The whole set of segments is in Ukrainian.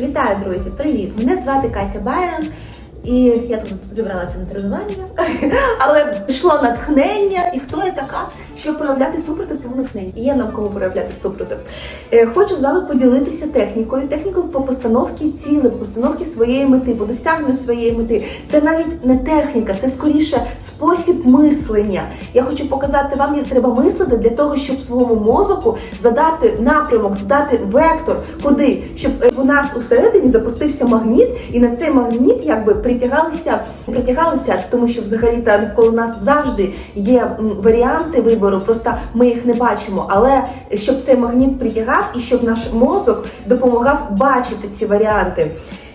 Вітаю, друзі! Привіт! Мене звати Кася Байрон. І я тут зібралася на тренування, але пішло натхнення. І хто я така, щоб проявляти супротив цьому натхненню? І є нам кому проявляти супротив. Е, Хочу з вами поділитися технікою, технікою по постановці цілей, по постановці своєї мети, по досягненню своєї мети. Це навіть не техніка, це скоріше спосіб мислення. Я хочу показати вам, як треба мислити для того, щоб своєму мозоку задати напрямок, задати вектор, куди, щоб е, у нас усередині запустився магніт, і на цей магніт якби притягалися, притягалися, тому що взагалі та навколо нас завжди є варіанти вибору, просто ми їх не бачимо. Але щоб цей магніт притягав і щоб наш мозок допомагав бачити ці варіанти.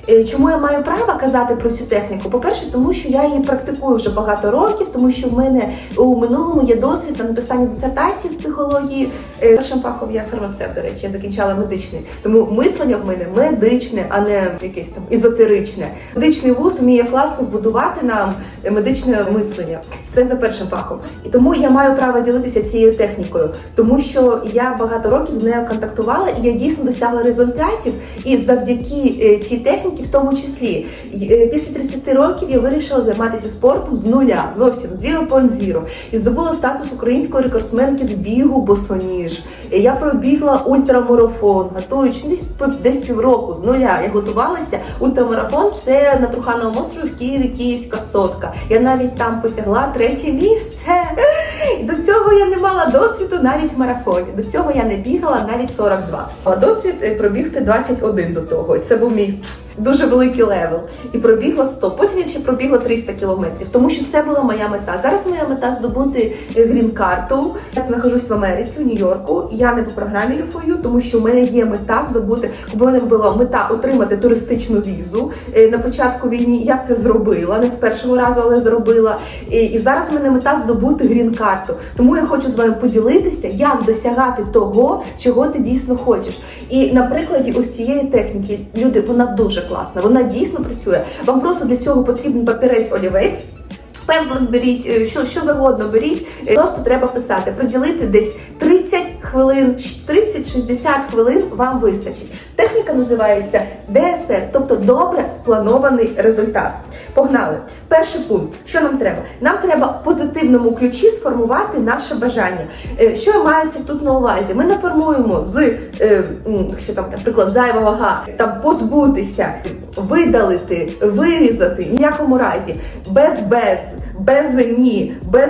Е, Чому я маю право казати про цю техніку? По-перше, тому що я її практикую вже багато років, тому що в мене у минулому є досвід на написання дисертації з психології. Е, Першим фахом я фармацевт, до речі, я закінчала медичний. Тому мислення в мене медичне, а не якесь там езотеричне. Медичний вуз вміє класно будувати нам медичне мислення. Це за першим фахом. І тому я маю право ділитися цією технікою, тому що я багато років з нею контактувала і я дійсно досягла результатів. І завдяки е, цій техніці, в тому числі, е, після 30 років я вирішила займатися спортом з нуля, зовсім zero point zero. І здобула статус української рекордсменки з бігу босоніж. Е, Я пробігла ультрамарафон, готуючи десь десь півроку з нуля. Я готувалася. Ультрамарафон це на Трухановому острові в Києві Київська сотка. Я навіть там посягла третє місце. До цього я не мала досвіду навіть в марафоні. До цього я не бігала навіть 42. А досвід е, пробігти 21 до того. Це був мій дуже великий левел. І пробігла 100. Потім я ще пробігла 300 кілометрів, тому що це була моя мета. Зараз моя мета здобути е, грін-карту. Я знаходжусь в Америці, в Нью-Йорку. Я не по програмі Люфою, тому що в мене є мета здобути, в мене була мета отримати туристичну візу. Е, На початку війни я це зробила, не з першого разу, але зробила. І зараз в мене мета здобути грін-карту. Тому я хочу з вами поділитися, як досягати того, чого ти дійсно хочеш. І на прикладі ось цієї техніки, люди, вона дуже класна, вона дійсно працює. Вам просто для цього потрібен папірець олівець. Пензлик беріть, е, що, що завгодно беріть. Е, Просто треба писати, приділити десь 30 хвилин, 30-60 хвилин вам вистачить. Техніка називається ДСР, тобто добре спланований результат. Погнали. Перший пункт. Що нам треба? Нам треба в позитивному ключі сформувати наше бажання. Е, Що мається тут на увазі? Ми не формуємо з е, що там, наприклад, зайва вага, там позбутися, видалити, вирізати, ніякому разі, без без. Без ні, без,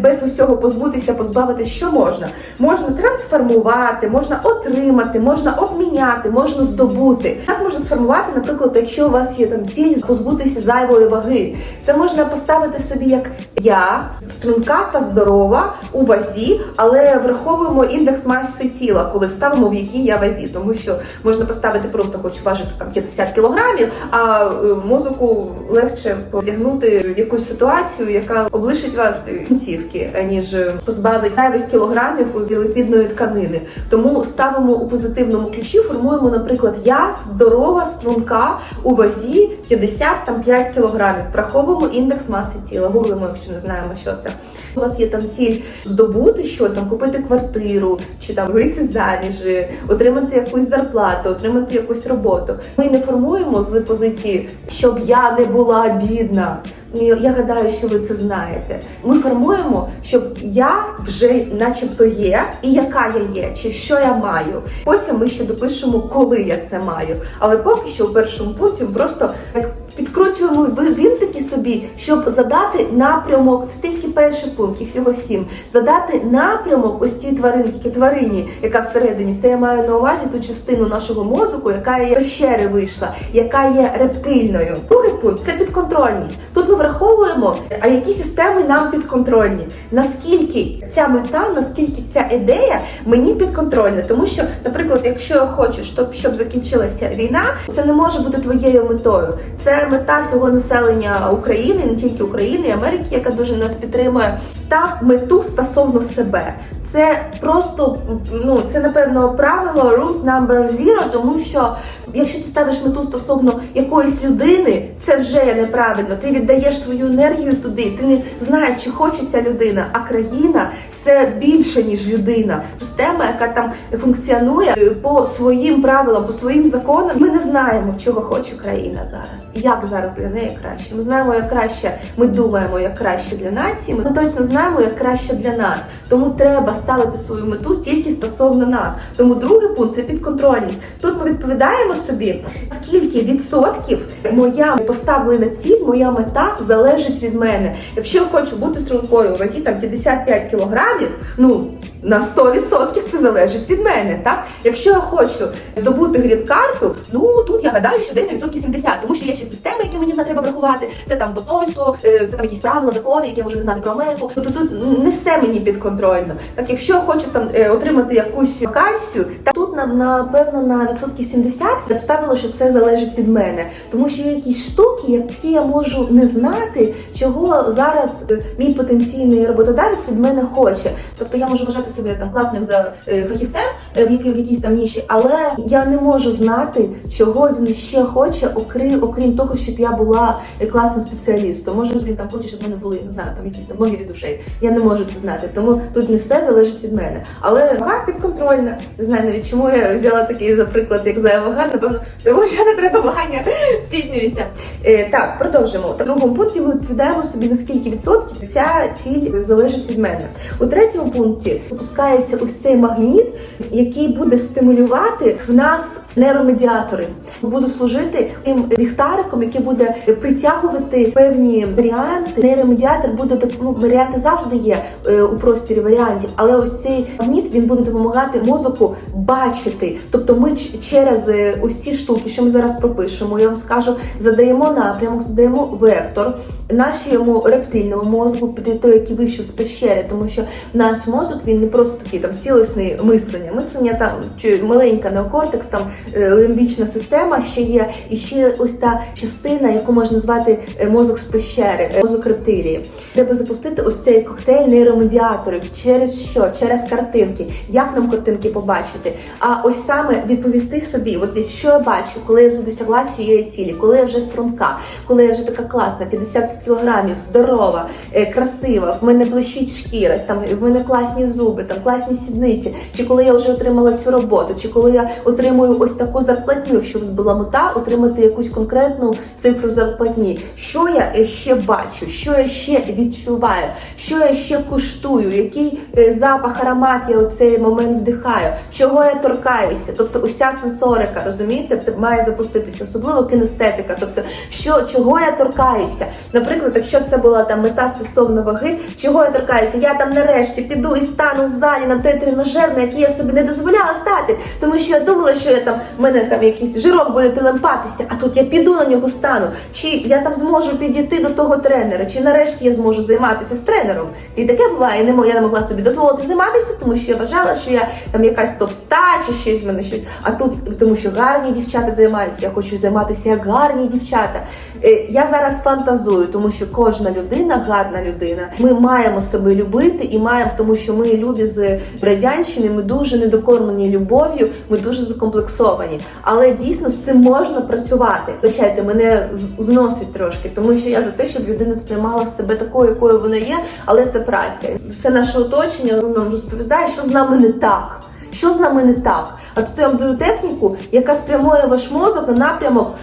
без усього позбутися, позбавити, що можна. Можна трансформувати, можна отримати, можна обміняти, можна здобути. Так можна сформувати, наприклад, якщо у вас є там ціль позбутися зайвої ваги. Це можна поставити собі як я струнка та здорова у вазі, але враховуємо індекс маси тіла, коли ставимо в якій я вазі, тому що можна поставити просто хочу важити там 50 кілограмів, а е, мозоку легше потягнути якусь ситуацію, яка облишить вас кінцівки, аніж позбавить зайвих кілограмів з ліпідної тканини. Тому ставимо у позитивному ключі, формуємо, наприклад, я здорова струнка у вазі 55 кілограмів. Враховуємо індекс маси тіла. Гуглимо, якщо не знаємо, що це. У вас є там ціль здобути що там, купити квартиру, чи там вийти заміж, е, отримати якусь зарплату, отримати якусь роботу. Ми не формуємо з позиції, щоб я не була бідна. Ну, Я гадаю, що ви це знаєте. Ми формуємо, щоб я вже начебто є, і яка я є, чи що я маю. Потім ми ще допишемо, коли я це маю. Але поки що в першому пункті просто як підкручуємо ви- винтики собі, щоб задати напрямок. Це тільки перший пункт, їх всього сім. Задати напрямок ось цій тваринки, тварині, яка всередині. Це я маю на увазі ту частину нашого мозку, яка є пещери вийшла, яка є рептильною. Другий пункт це підконтрольність. Тут ми враховуємо, а які системи нам підконтрольні. Наскільки ця мета, наскільки ця ідея мені підконтрольна. Тому що, наприклад, якщо я хочу, щоб, щоб закінчилася війна, це не може бути твоєю метою. Це мета всього населення України, не тільки України, і Америки, яка дуже нас підтримує. Став мету стосовно себе. Це просто ну це напевно правило rules number zero, тому що якщо ти ставиш мету стосовно якоїсь людини, це вже є неправильно. Ти віддаєш свою енергію туди. Ти не знаєш, чи хоче ця людина, а країна це більше ніж людина. Система, яка там функціонує е, по своїм правилам, по своїм законам. Ми не знаємо, чого хоче країна зараз, і як зараз для неї краще. Ми знаємо, як краще. Ми думаємо, як краще для нації. Ми точно знаємо, як краще для нас. Тому треба ставити свою мету тільки стосовно нас. Тому другий пункт це підконтрольність. Тут ми відповідаємо собі, скільки відсотків моя поставлена ціль, моя мета залежить від мене. Якщо я хочу бути стрункою у вазі там 55 кілограмів, ну на 100% це залежить від мене. Так, якщо я хочу здобути грін-карту, ну тут я гадаю, що десь на відсотки 70, тому що є ще системи, які мені треба врахувати. Це там посольство, е, це там якісь правила, закони, які я можу не знати про Америку. Тобто тут не все мені підконтрольно. Так, якщо я хочу там е, отримати якусь вакансію, так тут нам напевно на відсотки 70 я б ставила, що це залежить від мене, тому що є якісь штуки, які я можу не знати, чого зараз е, мій потенційний роботодавець від мене хоче. Тобто я можу вважати себе там класним за е, фахівцем е, в, якій, в якійсь там ніші, але я не можу знати, чого він ще хоче, окрім окрім того, щоб я була е, класним спеціалістом. Може, він там хоче, щоб в мене були не знаю, там якісь там блогери душей. Я не можу це знати, тому тут не все залежить від мене. Але вага підконтрольна. Не знаю навіть чому я взяла такий за приклад, як за вага, напевно, тому що я на тренування спізнююся. Е, так, продовжимо. У другому пункті ми відповідаємо собі на скільки відсотків ця ціль залежить від мене. У третьому пункті запускається ось цей магніт, який буде стимулювати в нас нейромедіатори. Буду служити тим ліхтариком, який буде притягувати певні варіанти. Нейромедіатор буде ну, варіанти завжди є е, у просторі варіантів, але ось цей магніт він буде допомагати мозоку бачити. Тобто, ми через е, ці штуки, що ми зараз пропишемо, я вам скажу, задаємо напрямок, задаємо вектор. Нашому рептильному мозку, під той, який вийшов з пещери, тому що наш мозок він не просто такий там цілісний мислення. Мислення там чи маленька неокортекс, там е, лимбічна система ще є, і ще ось та частина, яку можна назвати е, мозок з пещери, мозок рептилії. Треба запустити ось цей коктейль нейромедіаторів. Через що? Через картинки. Як нам картинки побачити? А ось саме відповісти собі, от що я бачу, коли я вже досягла цієї цілі, коли я вже струнка, коли я вже така класна, 50 кілограмів, здорова, е, красива, в мене блищить шкіра, там в мене класні зуби, там класні сідниці, чи коли я вже отримала цю роботу, чи коли я отримую ось таку зарплатню, у була мета, отримати якусь конкретну цифру зарплатні. Що я ще бачу, що я ще відчуваю, що я ще куштую, який е, запах, аромат я у цей момент вдихаю, чого я торкаюся. Тобто уся сенсорика, розумієте, має запуститися, особливо кінестетика. Тобто, що чого я торкаюся. Наприклад, якщо це була там мета стосовно ваги, чого я торкаюся, я там нарешті піду і стану в залі на той тренажер, на який я собі не дозволяла стати, тому що я думала, що я там в мене там якийсь жирок буде телемпатися, а тут я піду на нього стану. Чи я там зможу підійти до того тренера, чи нарешті я зможу займатися з тренером. І таке буває, я не могла собі дозволити займатися, тому що я вважала, що я там якась товста чи щось в мене щось. А тут тому, що гарні дівчата займаються, я хочу займатися як гарні дівчата. Е, Я зараз фантазую, тому що кожна людина гарна людина. Ми маємо себе любити і маємо, тому що ми любі з радянщини. Ми дуже недокормлені любов'ю, ми дуже закомплексовані. Але дійсно з цим можна працювати. Вибачайте, мене зносить трошки, тому що я за те, щоб людина сприймала себе такою, якою вона є, але це праця. Все наше оточення нам розповідає, що з нами не так. Що з нами не так? А тут я вам даю техніку, яка спрямує ваш мозок на напрямок.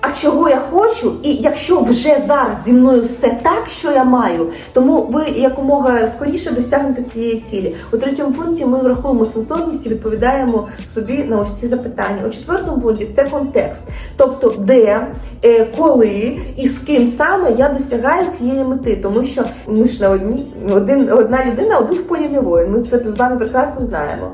А чого я хочу, і якщо вже зараз зі мною все так, що я маю, тому ви якомога скоріше досягнете цієї цілі. У третьому пункті ми враховуємо сенсорність і відповідаємо собі на ось ці запитання. У четвертому пункті це контекст, тобто де, е, коли і з ким саме я досягаю цієї мети, тому що ми ж на одній один одна людина, один в полі не воїн. Ми це з вами прекрасно знаємо.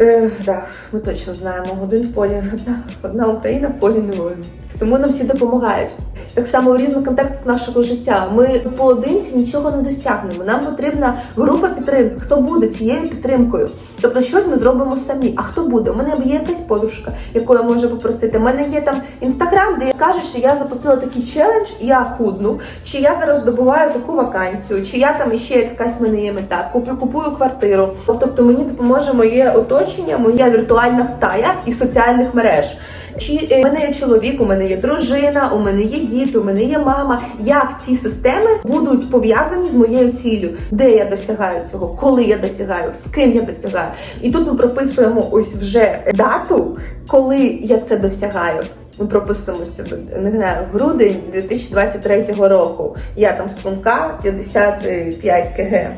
Е, да, ми точно знаємо, один в полі, одна, одна Україна в полі не воїн. Тому нам всі допомагають. Так само в різних контекстах нашого життя. Ми поодинці нічого не досягнемо. Нам потрібна група підтримки. Хто буде цією підтримкою? Тобто, щось ми зробимо самі. А хто буде? У мене є якась подружка, яку я можу попросити. У мене є там інстаграм, де я скажу, що я запустила такий челендж, і я худну, чи я зараз здобуваю таку вакансію, чи я там іще якась в мене є мета, куплю купую квартиру. Тобто мені допоможе моє оточення, моя віртуальна стая і соціальних мереж. Чи е, у мене є чоловік, у мене є дружина, у мене є діти, у мене є мама. Як ці системи будуть пов'язані з моєю ціллю? Де я досягаю цього? Коли я досягаю, з ким я досягаю? І тут ми прописуємо ось вже дату, коли я це досягаю. Ми прописуємо собі не знаю, грудень 2023 року. Я там струнка 55 кг.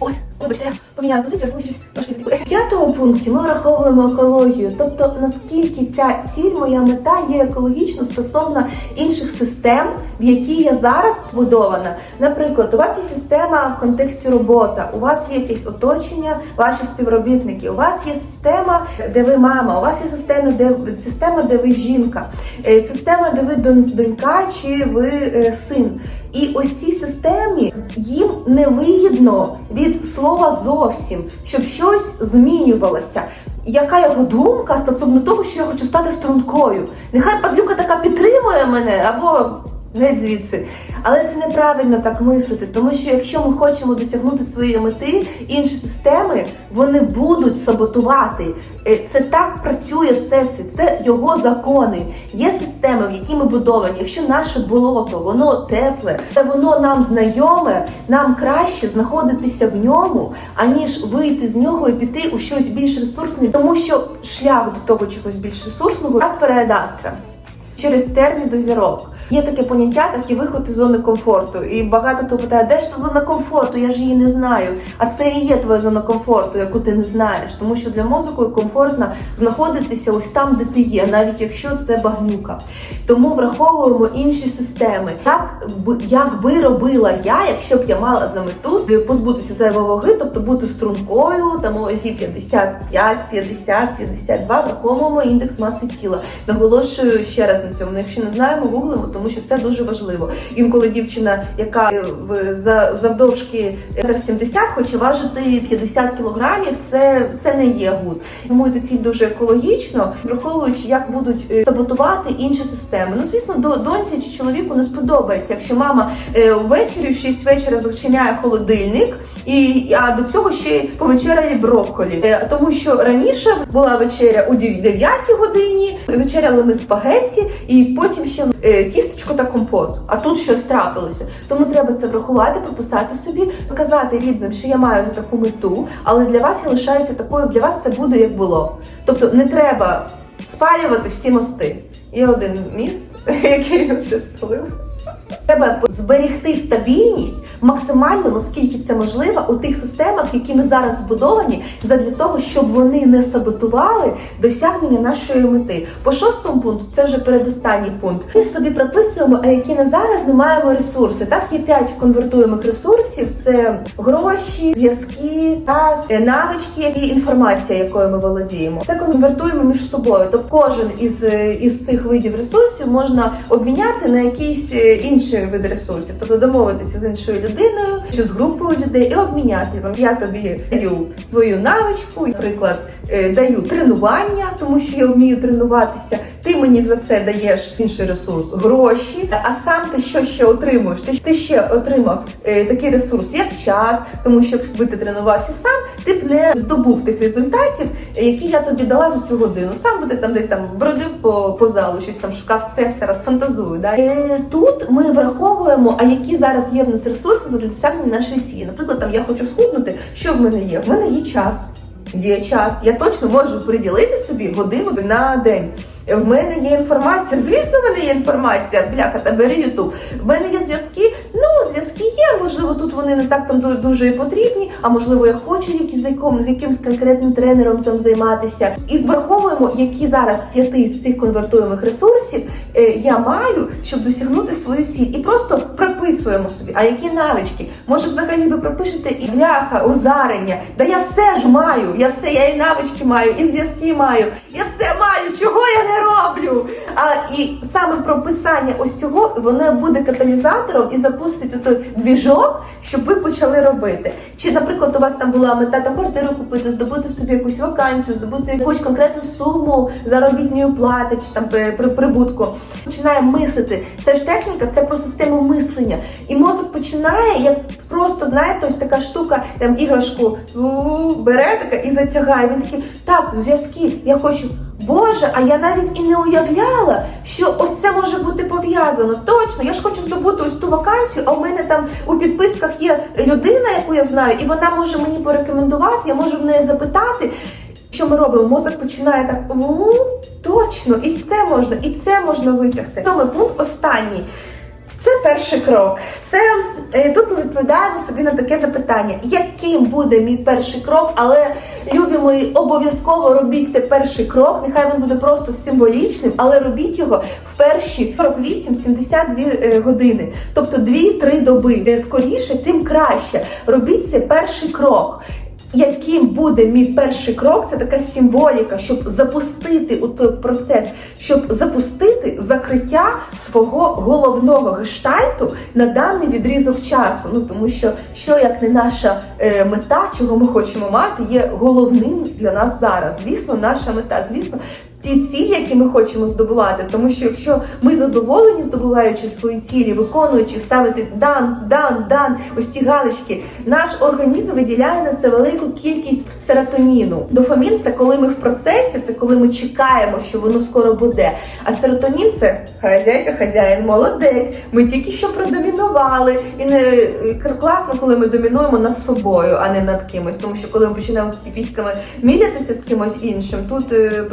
Ой, вибачте, поміняю позицію, трошки. В п'ятому пункті ми враховуємо екологію, тобто наскільки ця ціль, моя мета є екологічно стосовно інших систем, в які я зараз побудована. Наприклад, у вас є система в контексті робота, у вас є якесь оточення, ваші співробітники, у вас є система, де ви мама, у вас є система, де система, де ви жінка, е, система, де ви донька чи ви е, син. І ось цій системі їм не вигідно від слова зовсім, щоб щось змінювалося. Яка його думка стосовно того, що я хочу стати стрункою? Нехай падлюка така підтримує мене або не звідси. Але це неправильно так мислити, тому що якщо ми хочемо досягнути своєї мети, інші системи вони будуть саботувати. Е, Це так працює всесвіт, це його закони. Є системи, в які ми будовані. Якщо наше болото, воно тепле, та воно нам знайоме, нам краще знаходитися в ньому, аніж вийти з нього і піти у щось більш ресурсне, тому що шлях до того чогось більш ресурсного Аспера Астра через терні до зірок. Є таке поняття, так і виход із зони комфорту. І багато хто питає, де ж та зона комфорту? Я ж її не знаю. А це і є твоя зона комфорту, яку ти не знаєш. Тому що для мозку комфортно знаходитися ось там, де ти є, навіть якщо це багнюка. Тому враховуємо інші системи. Би як би робила я, якщо б я мала за мету позбутися зайвої ваги, тобто бути стрункою, там вазі 55, 50, 52, враховуємо індекс маси тіла. Наголошую ще раз на цьому. Ну, Якщо не знаємо, гуглимо, тому що це дуже важливо. Інколи дівчина, яка е, завдовжки 70 хоче важити 50 кілограмів, це, це не є гуд. Тому це дуже екологічно, враховуючи, як будуть е, саботувати інші системи. Ну, звісно, до доньці чи чоловіку не сподобається, якщо мама е, ввечері в 6 вечора зачиняє холодильник. І а до цього ще й повечеряли брокколі. Тому що раніше була вечеря у 9 годині, вечеряли ми спагетті, і потім ще е, тістечко та компот. А тут щось трапилося. Тому треба це врахувати, прописати собі, сказати рідним, що я маю за таку мету, але для вас я лишаюся такою, для вас це буде як було. Тобто не треба спалювати всі мости. Є один міст, який я вже спалила. Треба зберегти стабільність максимально, наскільки це можливо, у тих системах, які ми зараз збудовані, задля того, щоб вони не саботували досягнення нашої мети. По шостому пункту, це вже передостанній пункт. Ми собі прописуємо, а які на зараз ми маємо ресурси. Так є п'ять конвертуємих ресурсів: це гроші, зв'язки, час, е, навички і інформація, якою ми володіємо. Це конвертуємо між собою. Тобто кожен із, е, із цих видів ресурсів можна обміняти на якийсь е, інший вид ресурсів, тобто домовитися з іншою людиною чи з групою людей і обміняти. Я тобі даю свою навичку, наприклад, даю тренування, тому що я вмію тренуватися. Ти мені за це даєш інший ресурс, гроші. А сам ти що ще отримуєш? Ти, ти ще отримав е, такий ресурс, як час, тому що якби ти тренувався сам, ти б не здобув тих результатів, е, які я тобі дала за цю годину. Сам би ти там десь там бродив по, по залу, щось там шукав. Це все раз фантазую. Да? Е, тут ми враховуємо, а які зараз є в нас ресурси для досягнення нашої цілі. Наприклад, там я хочу схуднути. Що в мене є? В мене є час. Є час. Я точно можу приділити собі годину на день. В мене є інформація. Звісно, в мене є інформація. Бляха, та бери Ютуб. В мене є зв'язки. Ну, зв'язки є. Можливо, тут вони не так там ду- дуже і потрібні. А можливо, я хочу якісь з яким з якимсь конкретним тренером там займатися. І враховуємо, які зараз п'яти з цих конвертуємих ресурсів е, я маю, щоб досягнути свою ціль. І просто прописуємо собі. А які навички? Може, взагалі ви пропишете і бляха, озарення. Да я все ж маю. Я все, я і навички маю, і зв'язки маю. Я все маю. Чого я не роблю? А і саме прописання ось цього воно буде каталізатором і запустить той двіжок, щоб ви почали робити. Чи, наприклад, у вас там була мета там квартиру купити, здобути собі якусь вакансію, здобути якусь конкретну суму заробітної плати чи там при, при прибутку. Починає мислити. Це ж техніка, це про систему мислення. І мозок починає як просто знаєте, ось така штука, там іграшку бере така і затягає. Він такий, так, зв'язки, я хочу. Боже, а я навіть і не уявляла, що ось це може бути пов'язано. Точно, я ж хочу здобути ось ту вакансію, а у мене там у підписках є людина, яку я знаю, і вона може мені порекомендувати, я можу в неї запитати. Що ми робимо? Мозок починає так «У, точно, і це можна, і це можна витягти. Сьомий пункт останній. Це перший крок. Це е, тут ми відповідаємо собі на таке запитання: яким буде мій перший крок? Але любі мої, обов'язково робіть це перший крок. Нехай він буде просто символічним, але робіть його в перші 48-72 е, години, тобто 2-3 доби. Скоріше, тим краще. Робіть це перший крок. Яким буде мій перший крок, це така символіка, щоб запустити у той процес, щоб запустити закриття свого головного гештальту на даний відрізок часу. Ну тому що що як не наша е, мета, чого ми хочемо мати, є головним для нас зараз. Звісно, наша мета, звісно. Ті цілі, які ми хочемо здобувати, тому що якщо ми задоволені, здобуваючи свої цілі, виконуючи, ставити дан, дан, дан, ось ті галочки, наш організм виділяє на це велику кількість серотоніну. Дофамін це коли ми в процесі, це коли ми чекаємо, що воно скоро буде. А серотонін це хазяйка, хазяїн, молодець. Ми тільки що продомінували. І не е, класно, коли ми домінуємо над собою, а не над кимось. Тому що коли ми починаємо піськами мірятися з кимось іншим, тут е,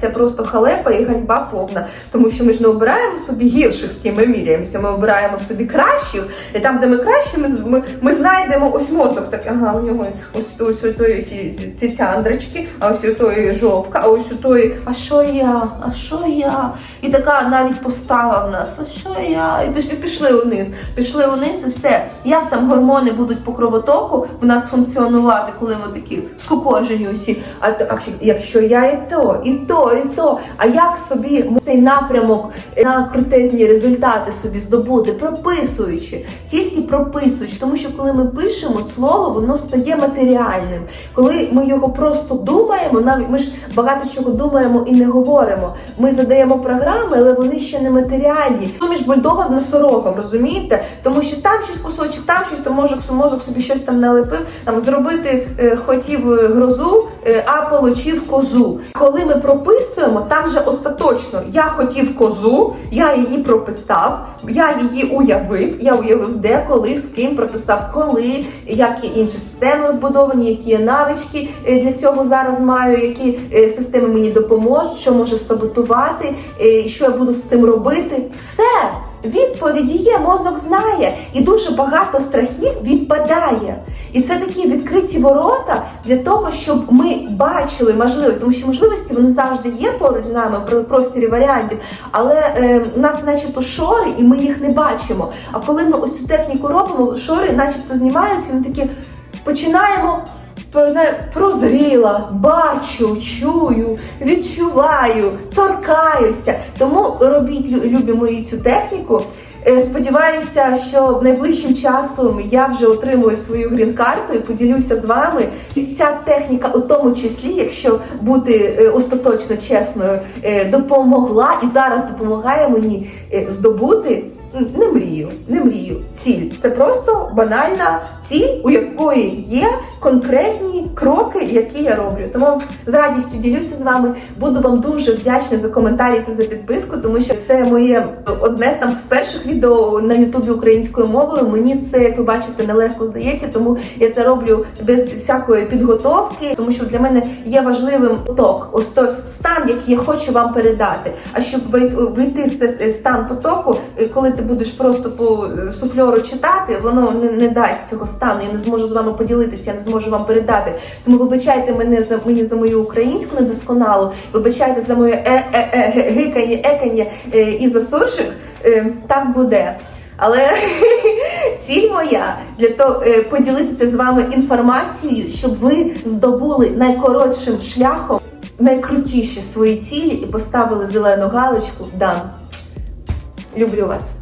починається просто халепа і ганьба повна. Тому що ми ж не обираємо собі гірших, з ким ми міряємося. Ми обираємо собі кращих, і там, де ми кращі, ми, ми, знайдемо ось мозок. Так, ага, у нього ось ось ось тої ці, ці сяндрочки, а ось у тої жовка, а ось у тої, а що я? А що я? І така навіть постава в нас, а що я? І пішли, вниз, пішли вниз, і все. Як там гормони будуть по кровотоку в нас функціонувати, коли ми такі скукожені усі? А, а якщо я і то, і то, і то. А як собі цей напрямок на крутезні результати собі здобути, прописуючи, тільки прописуючи, тому що коли ми пишемо слово, воно стає матеріальним. Коли ми його просто думаємо, навіть ми ж багато чого думаємо і не говоримо. Ми задаємо програми, але вони ще не матеріальні. Суміш бульдога з носорогом, розумієте? Тому що там щось кусочок, там щось, то мозок, мозок собі щось там налепив, там зробити е, хотів е, грозу, е, а получив козу. Коли ми прописуємо, там вже остаточно я хотів козу, я її прописав, я її уявив, я уявив де, коли, з ким прописав, коли, які інші системи вбудовані, які навички е, для цього зараз маю, які е, системи мені допоможуть, що може саботувати, е, що я буду з цим робити. Все. Відповіді є, мозок знає, і дуже багато страхів відпадає. І це такі відкриті ворота для того, щоб ми бачили можливості, тому що можливості вони завжди є поруч з нами в просторі варіантів, але е, у нас начебто шори, і ми їх не бачимо. А коли ми ось цю техніку робимо, шори начебто знімаються, ми такі починаємо. Прозріла, бачу, чую, відчуваю, торкаюся. Тому робіть любі мої цю техніку. Е, Сподіваюся, що найближчим часом я вже отримую свою грін-карту і поділюся з вами. І ця техніка, у тому числі, якщо бути е, остаточно чесною, е, допомогла і зараз допомагає мені здобути не мрію, не мрію. Ціль це просто банальна ціль, у якої є конкретні кроки, які я роблю. Тому з радістю ділюся з вами. Буду вам дуже вдячна за коментарі та за підписку, тому що це моє одне з там з перших відео на Ютубі українською мовою. Мені це, як ви бачите, нелегко здається, тому я це роблю без всякої підготовки, тому що для мене є важливим поток, ось той стан, який я хочу вам передати. А щоб вий- вийти в цей стан потоку, коли ти будеш просто по е, суфльору читати, воно не, не дасть цього стану. Я не зможу з вами поділитися, я не зможу вам передати. Тому вибачайте мене за мені за мою українську недосконалу, вибачайте за моє е, е, е, екання е, і за суржик. Е, так буде. Але ціль моя для того поділитися з вами інформацією, щоб ви здобули найкоротшим шляхом найкрутіші свої цілі і поставили зелену галочку Дан. Люблю вас.